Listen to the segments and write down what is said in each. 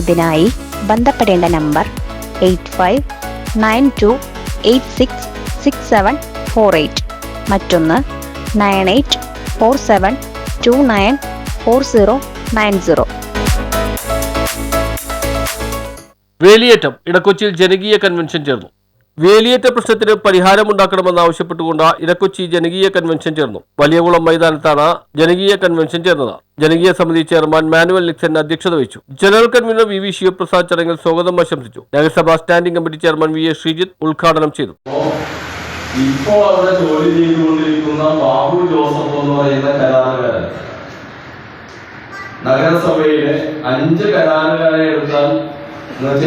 ഇതിനായി ബന്ധപ്പെടേണ്ട number eight five nine two eight six six seven four eight. മറ്റൊന്ന് nine eight four seven two nine four zero nine zero. വേലിയേറ്റം ഇടക്കൊച്ചിയിൽ ജനകീയ convention ചേർന്നു. വേലിയേറ്റ പ്രശ്നത്തിന് പരിഹാരമുണ്ടാക്കണമെന്നാവശ്യപ്പെട്ടുകൊണ്ട് ഇടക്കൊച്ചി ജനകീയ കൺവെൻഷൻ ചേർന്നു. വലിയകുളം മൈതാനത്താണ് ജനകീയ കൺവെൻഷൻ ചേർന്നത്. ജനകീയ സമിതി ചെയർമാൻ മാനുവൽ നിക്സൺ അധ്യക്ഷത വഹിച്ചു. General convener V V Sivaprasad ചടങ്ങിൽ സ്വാഗതം ആശംസിച്ചു. നഗരസഭാ standing committee chairman V A Sreejith ഉദ്ഘാടനം ചെയ്തു. ഇപ്പോൾ അവിടെ ജോലി ചെയ്തുകൊണ്ടിരിക്കുന്ന ബാബു ജോസഫ് എന്ന് പറയുന്ന കലാകാരൻ. നഗരസഭയിലെ അഞ്ച് കരാറുകാരെ എടുത്താൽ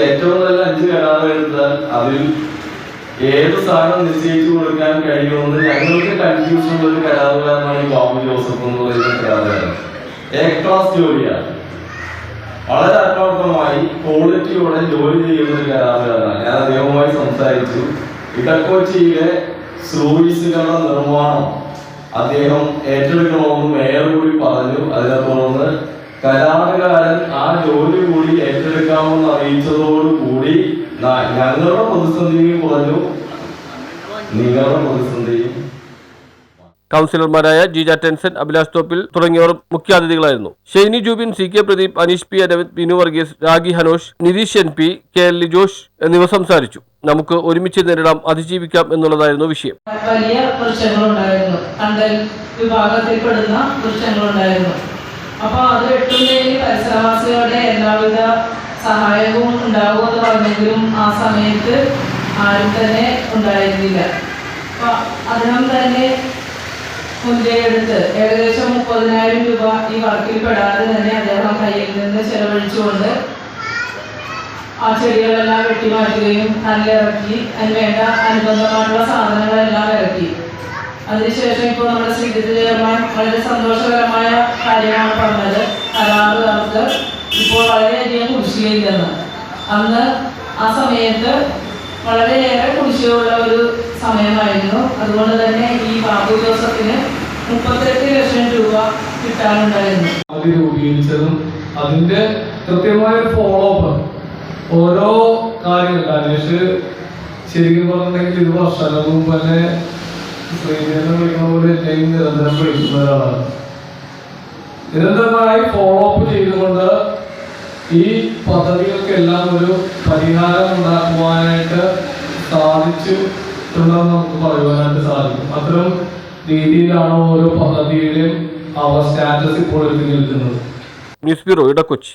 ഏറ്റവും നല്ല അഞ്ച് കലാകാരെ എടുത്താൽ അതിൽ ഏത് സാധനം നിശ്ചയിച്ചു കൊടുക്കാൻ കഴിയുമെന്ന് ഞങ്ങൾക്ക് കൺഫ്യൂഷൻ ഉള്ള ഒരു കരാറുകാരനാണ് ഈ ബാബു ജോസഫ് എന്ന് പറയുന്ന കരാറുകാരൻ. എ ക്ലാസ് ജോലിയാണ് വളരെ അക്രമമായി ക്വാളിറ്റിയോടെ ജോലി ചെയ്യുന്ന ഒരു കരാറുകാരനാണ്. ഞാൻ അദ്ദേഹവുമായി സംസാരിച്ചു. ഇടക്കൊച്ചിയിലെ സൂയിസുകളുടെ നിർമ്മാണം അദ്ദേഹം ഏറ്റെടുക്കണമെന്ന് മേയർ കൂടി പറഞ്ഞു. അതിനെ തുടർന്ന് കരാറുകാരൻ ആ ജോലി കൂടി ഏറ്റെടുക്കാമെന്ന് അറിയിച്ചതോടുകൂടി ന- ഞങ്ങളുടെ പ്രതിസന്ധിയും കുറഞ്ഞു നിങ്ങളുടെ പ്രതിസന്ധിയും കൗൺസിലർമാരായ ജിജ ടെൻസൻ അഭിലാഷ് തോപ്പിൽ തുടങ്ങിയവർ മുഖ്യാതിഥികളായിരുന്നു. Shaini Jubin C K Pradeep Aneesh P Aravind Binu Varghese Ragi Hanosh Nitheesh N P K L Lijosh എന്നിവർ സംസാരിച്ചു. നമുക്ക് ഒരുമിച്ച് നേരിടാം അതിജീവിക്കാം എന്നുള്ളതായിരുന്നു വിഷയം. വലിയ വൃക്ഷങ്ങളുണ്ടായിരുന്നു കണ്ടൽ വിഭാഗത്തിൽപ്പെടുന്ന വൃക്ഷങ്ങളുണ്ടായിരുന്നു അപ്പോൾ അത് വെട്ടുന്നതിന് പരിസരവാസികളുടെ എല്ലാവിധ സഹായവും ഉണ്ടാകുമെന്ന് പറഞ്ഞെങ്കിലും ആ സമയത്ത് ആരും തന്നെ ഉണ്ടായിരുന്നില്ല. അപ്പൊ അദ്ദേഹം തന്നെ മുൻകൈയെടുത്ത് ഏകദേശം മുപ്പതിനായിരം രൂപ ഈ വർക്കിൽ പെടാതെ തന്നെ അദ്ദേഹം കയ്യിൽ നിന്ന് ചെലവഴിച്ചുകൊണ്ട് ആ ചെടികളെല്ലാം വെട്ടിമാറ്റുകയും കല്ലിറക്കി അതിന് വേണ്ട അനുബന്ധമായിട്ടുള്ള സാധനങ്ങളെല്ലാം ഇറക്കി. അതിനുശേഷം ഇപ്പോൾ നമ്മുടെ ശ്രീജിത്ത് ചെയർമാൻ വളരെ സന്തോഷകരമായ കാര്യമാണ് പറഞ്ഞത്. കരാറുകാർക്ക് ഇപ്പോൾ വളരെയധികം കുടിശ്ശികയില്ലെന്ന്. അന്ന് ആ സമയത്ത് വളരെയേറെ കുടിശ്ശികയുള്ള ഒരു സമയമായിരുന്നു. അതുകൊണ്ട് തന്നെ ഈ ബാബു ജോസഫിന് മുപ്പത്തെട്ട് ലക്ഷം രൂപ കിട്ടാനുണ്ടായിരുന്നു. അതിന്റെ കൃത്യമായ ഫോളോ അപ്പ് ഓരോ കാര്യങ്ങൾ. അന്വേഷിച്ച് ശരിക്കും പറഞ്ഞിട്ടുണ്ടെങ്കിൽ ഇത് വർഷങ്ങൾക്ക് മുമ്പ് തന്നെ ശ്രീനേരം വിളിക്കുന്ന പോലെ എന്നെയും നിരന്തരം വിളിക്കുന്ന ഒരാളാണ്. നിരന്തരമായി ഫോളോ അപ്പ് ചെയ്തുകൊണ്ട് ഈ പദ്ധതികൾക്കെല്ലാം ഒരു പരിഹാരം ഉണ്ടാക്കുവാനായിട്ട് സാധിച്ചിട്ടുണ്ടെന്ന് നമുക്ക് പറയുവാനായിട്ട് സാധിക്കും. അത്തരം രീതിയിലാണ് ഓരോ പദ്ധതിയുടെയും അവ സ്റ്റാറ്റസ് ഇപ്പോൾ എത്തി നിൽക്കുന്നത്. News bureau Edakochi.